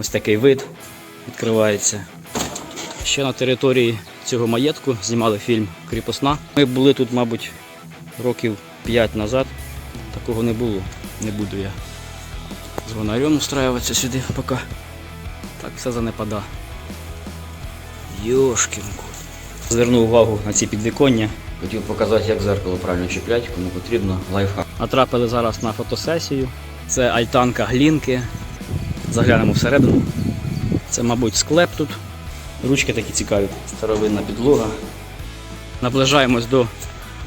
Ось такий вид відкривається. Ще на території цього маєтку знімали фільм Кріпосна. Ми були тут, мабуть, років 5 назад. Такого не було. Не буду я з гонарем устраюватися сюди поки. Так все занепада. Йошкінку. Звернув увагу на ці підвіконня. Хотів показати, як зеркало правильно чіплять, кому потрібно лайфхак. Натрапили зараз на фотосесію. Це альтанка глінки. Заглянемо всередину. Це, мабуть, склеп тут. Ручки такі цікаві. Старовинна підлога. Наближаємось до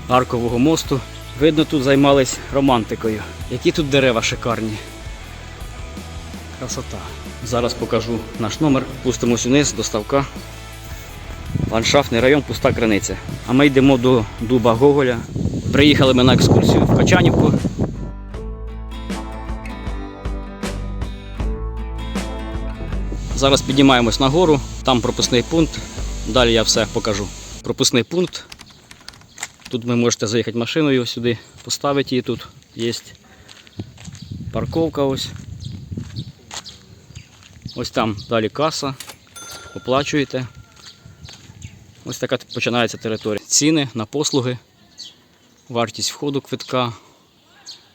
аркового мосту. Видно, тут займались романтикою. Які тут дерева шикарні. Красота. Зараз покажу наш номер. Пустимось вниз до ставка. Ландшафтний район, пуста криниця. А ми йдемо до дуба Гоголя. Приїхали ми на екскурсію в Качанівку. Зараз піднімаємось на гору, там пропускний пункт. Далі я все покажу. Пропускний пункт. Тут ви можете заїхати машиною сюди, поставити її тут. Є парковка ось. Ось там далі каса. Оплачуєте. Ось така починається територія. Ціни на послуги, вартість входу квитка,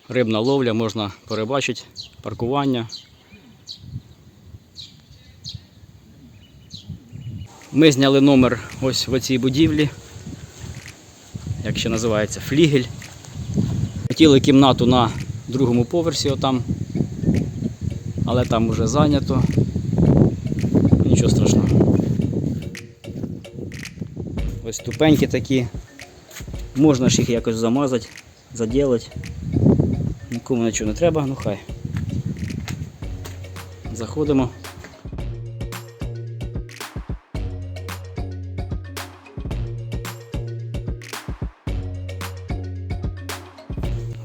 рибна ловля, можна перебачити, паркування. Ми зняли номер ось в цій будівлі, як ще називається, флігель. Хотіли кімнату на другому поверсі отам, але там вже зайнято. Нічого страшного. Ось ступеньки такі. Можна ж їх якось замазати, заділити. Нікому нічого не треба, ну хай. Заходимо.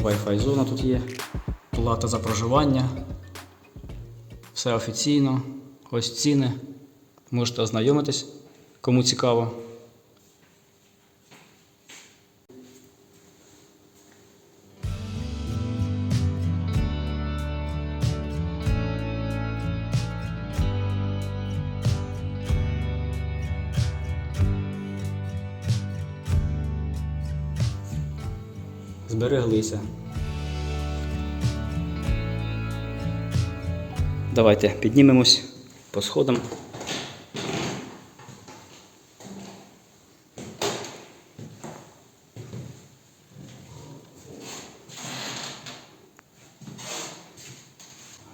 Wi-Fi зона тут є. Плата за проживання. Все офіційно. Ось ціни. Можете ознайомитись, кому цікаво. Збереглися. Давайте піднімемось по сходам.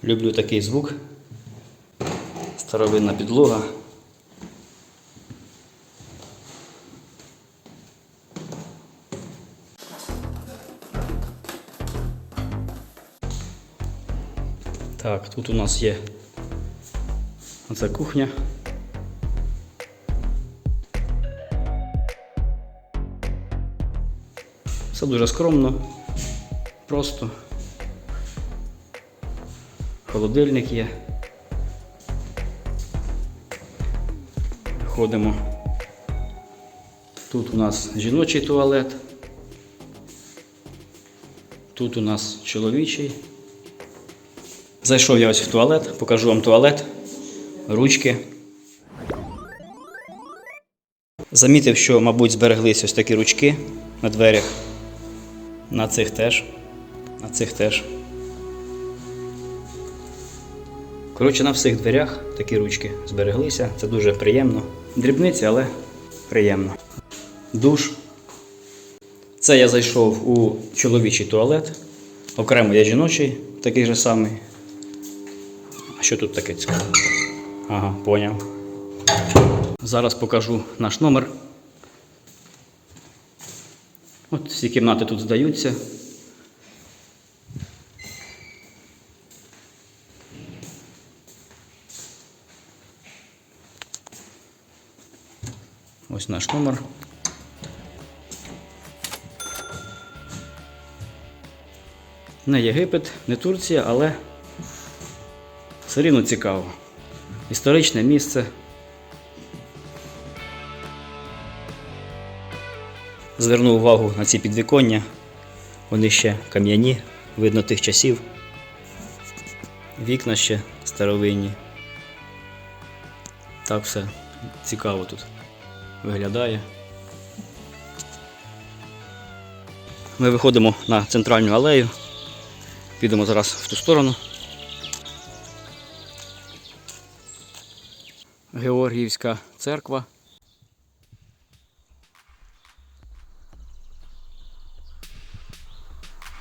Люблю такий звук. Старовинна підлога. Так, тут у нас є оця кухня. Все дуже скромно, просто. Холодильник є. Ходимо. Тут у нас жіночий туалет. Тут у нас чоловічий. Зайшов я ось в туалет, покажу вам туалет, ручки. Замітив, що, мабуть, збереглись ось такі ручки на дверях. На цих теж. На цих теж. Коротше, на всіх дверях такі ручки збереглися. Це дуже приємно. Дрібниці, але приємно. Душ. Це я зайшов у чоловічий туалет. Окремо є жіночий, такий же самий. Що тут таке цікаве? Ага, поняв. Зараз покажу наш номер. От всі кімнати тут здаються. Ось наш номер. Не Єгипет, не Турція, але все рівно цікаво. Історичне місце. Звернув увагу на ці підвіконня. Вони ще кам'яні, видно тих часів. Вікна ще старовинні. Так все цікаво тут виглядає. Ми виходимо на центральну алею. Підемо зараз в ту сторону. Георгіївська церква.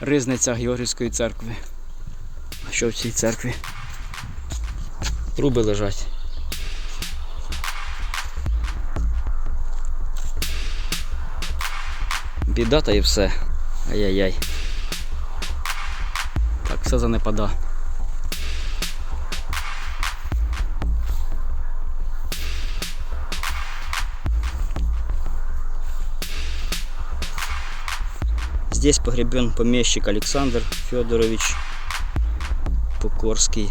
Ризниця Георгіївської церкви. А що в цій церкві? Труби лежать. Біда та і все. Ай-яй-яй. Так, все занепада. Здесь погребен помещик Александр Федорович Покорский.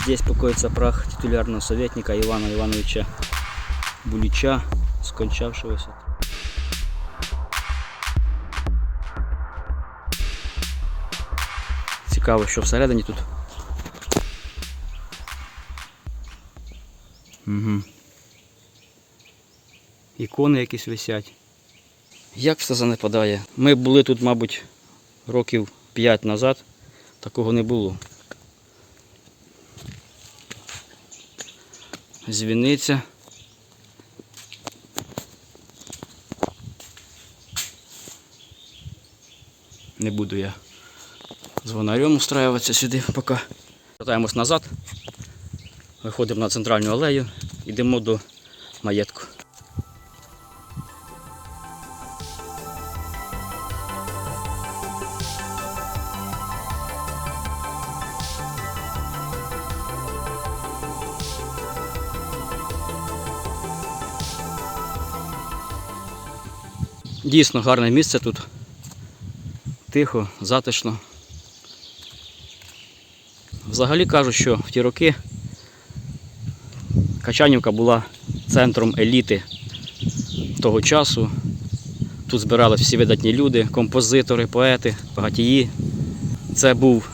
Здесь покоится прах титулярного советника Ивана Ивановича Булича, скончавшегося. Цікаво, що всередині тут. Угу. Ікони якісь висять. Як все занепадає? Ми були тут, мабуть, років 5 назад. Такого не було. Звіниця. Не буду я звонарем устраиваться сюди поки. Вертаємось назад. Виходимо на центральну алею, йдемо до маєтку. Дійсно гарне місце тут. Тихо, затишно. Взагалі кажуть, що в ті роки Качанівка була центром еліти того часу. Тут збирались всі видатні люди, композитори, поети, багатії. Це був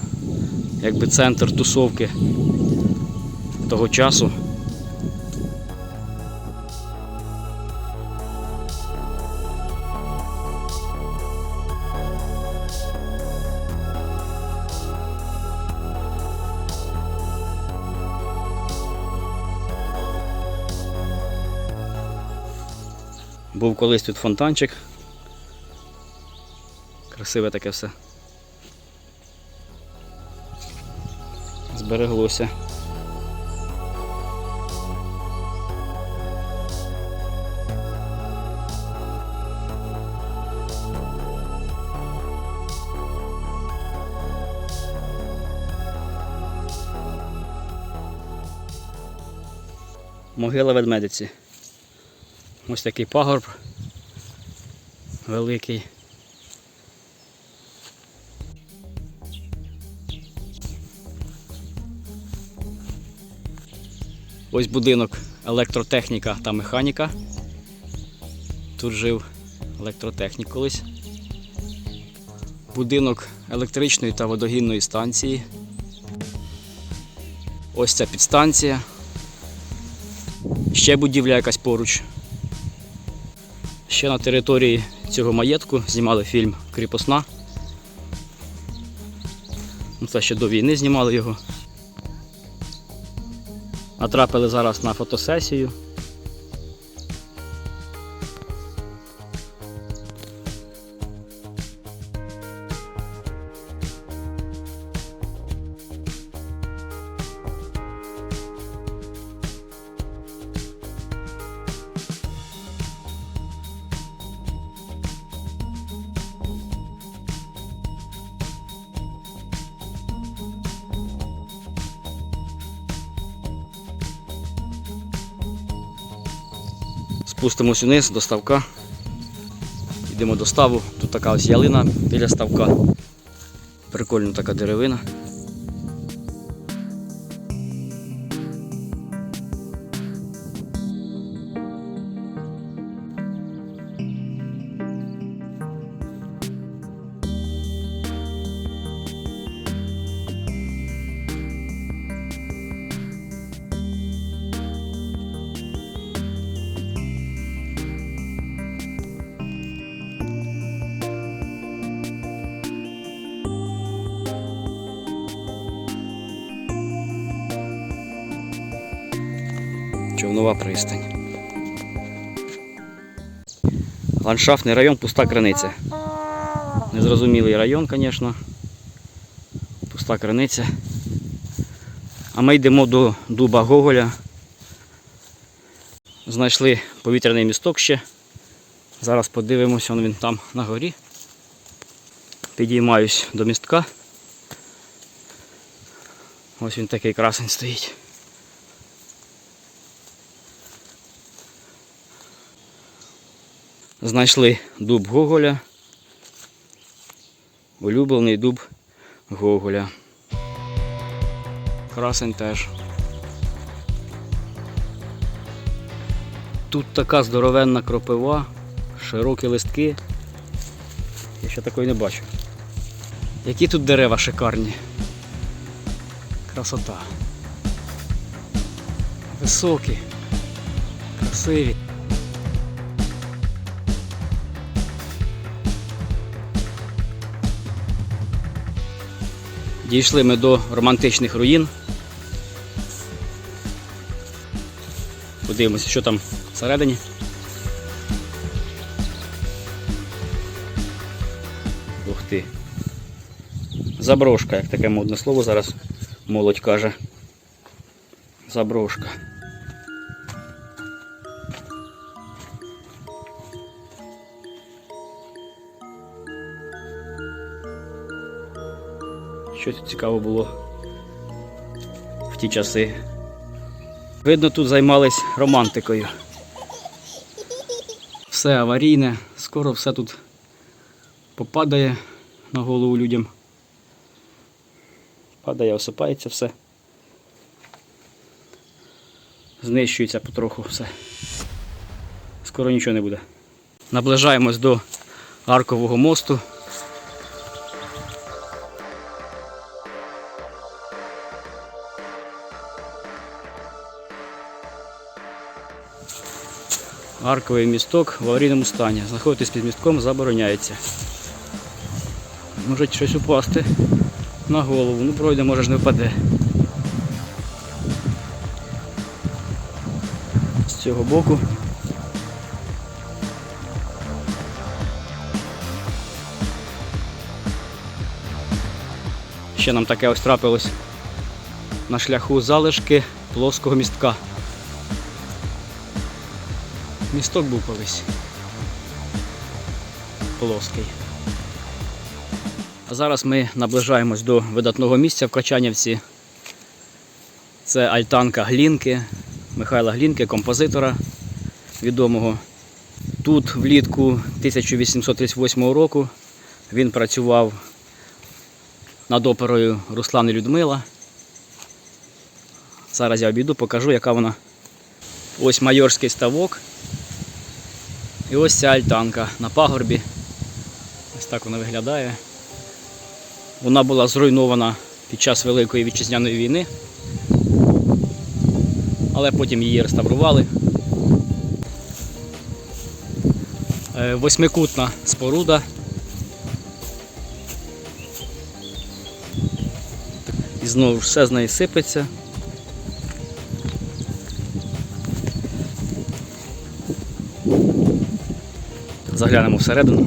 якби центр тусовки того часу. Був колись тут фонтанчик. Красиве таке все. Збереглося. Могила ведмедиці. Ось такий пагорб великий. Ось будинок електротехніка та механіка. Тут жив електротехнік колись. Будинок електричної та водогінної станції. Ось ця підстанція. Ще будівля якась поруч. Ще на території цього маєтку знімали фільм Кріпосна. Ну, Це ще до війни знімали його. Натрапили зараз на фотосесію. Спустимось вниз до ставка. Йдемо до ставу. Тут така ось ялина біля ставка. Прикольна така деревина. Човнова пристань. Ландшафтний район пуста криниця. Незрозумілий район, звісно. Пуста криниця. А ми йдемо до дуба Гоголя. Знайшли повітряний місток ще. Зараз подивимося, він там на горі. Підіймаюсь до містка. Ось він такий красень стоїть. Знайшли дуб Гоголя. Улюблений дуб Гоголя. Красень теж. Тут така здоровенна кропива, широкі листки. Я ще такої не бачу. Які тут дерева шикарні. Красота. Високі, красиві. Дійшли ми до романтичних руїн. Подивимося, що там всередині. Ух ти. Заброшка, як таке модне слово зараз молодь каже. Заброшка. Що тут цікаво було в ті часи. Видно, тут займались романтикою. Все аварійне, скоро все тут попадає на голову людям. Падає, осипається все. Знищується потроху все. Скоро нічого не буде. Наближаємось до аркового мосту. Арковий місток в аварійному стані. Знаходитись під містком забороняється. Може щось упасти на голову. Ну пройде, може ж не впаде. З цього боку. Ще нам таке ось трапилось на шляху залишки плоского містка. Місток був колись. Плоский. А зараз ми наближаємось до видатного місця в Качанівці. Це альтанка Глінки, Михайла Глінки, композитора відомого. Тут влітку 1838 року він працював над оперою Руслан і Людмила. Зараз я обійду, покажу, яка вона. Ось майорський ставок. І ось ця альтанка на пагорбі. Ось так вона виглядає. Вона була зруйнована під час Великої вітчизняної війни, але потім її реставрували. Е, Восьмикутна споруда. І знову все з неї сипеться. Заглянемо всередину.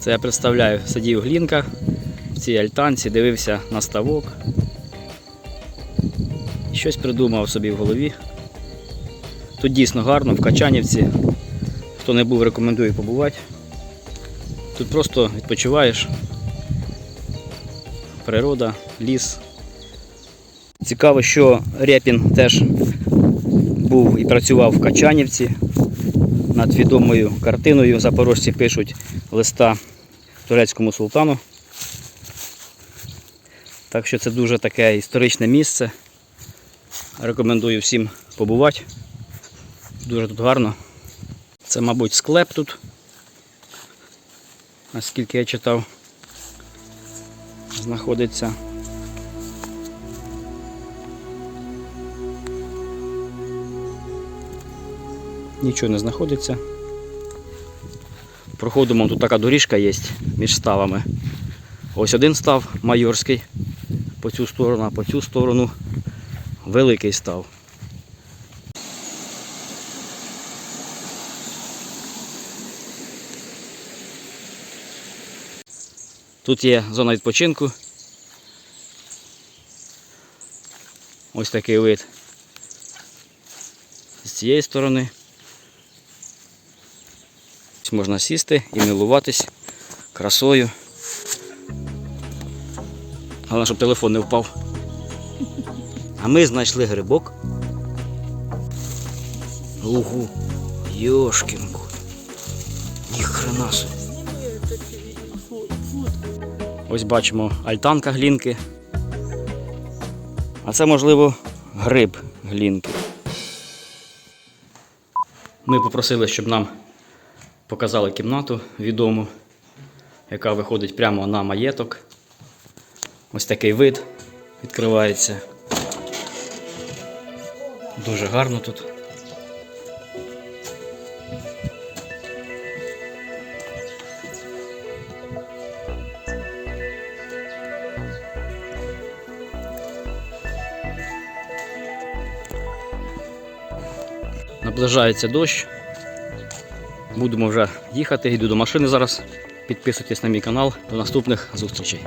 Це я представляю, сидів у глінках в цій альтанці, дивився на ставок. Щось придумав собі в голові. Тут дійсно гарно, в Качанівці. Хто не був, рекомендую побувати. Тут просто відпочиваєш. Природа, ліс. Цікаво, що Рєпін теж був і працював в Качанівці над відомою картиною. Запорожці пишуть листа турецькому султану. Так що це дуже таке історичне місце. Рекомендую всім побувати. Дуже тут гарно. Це, мабуть, склеп тут. Наскільки я читав, знаходиться. Нічого не знаходиться. Проходимо, тут така доріжка є між ставами. Ось один став майорський по цю сторону, а по цю сторону великий став. Тут є зона відпочинку. Ось такий вид. З цієї сторони. Можна сісти і милуватись красою. Головне, щоб телефон не впав. А ми знайшли грибок. Ого, йошкінку. Ніхрена собі. Ось бачимо альтанка глінки. А це, можливо, гриб глінки. Ми попросили, щоб нам показали кімнату відому, яка виходить прямо на маєток. Ось такий вид відкривається. Дуже гарно тут. Наближається дощ. Будемо вже їхати. Йду до машини зараз. Підписуйтесь на мій канал. До наступних зустрічей.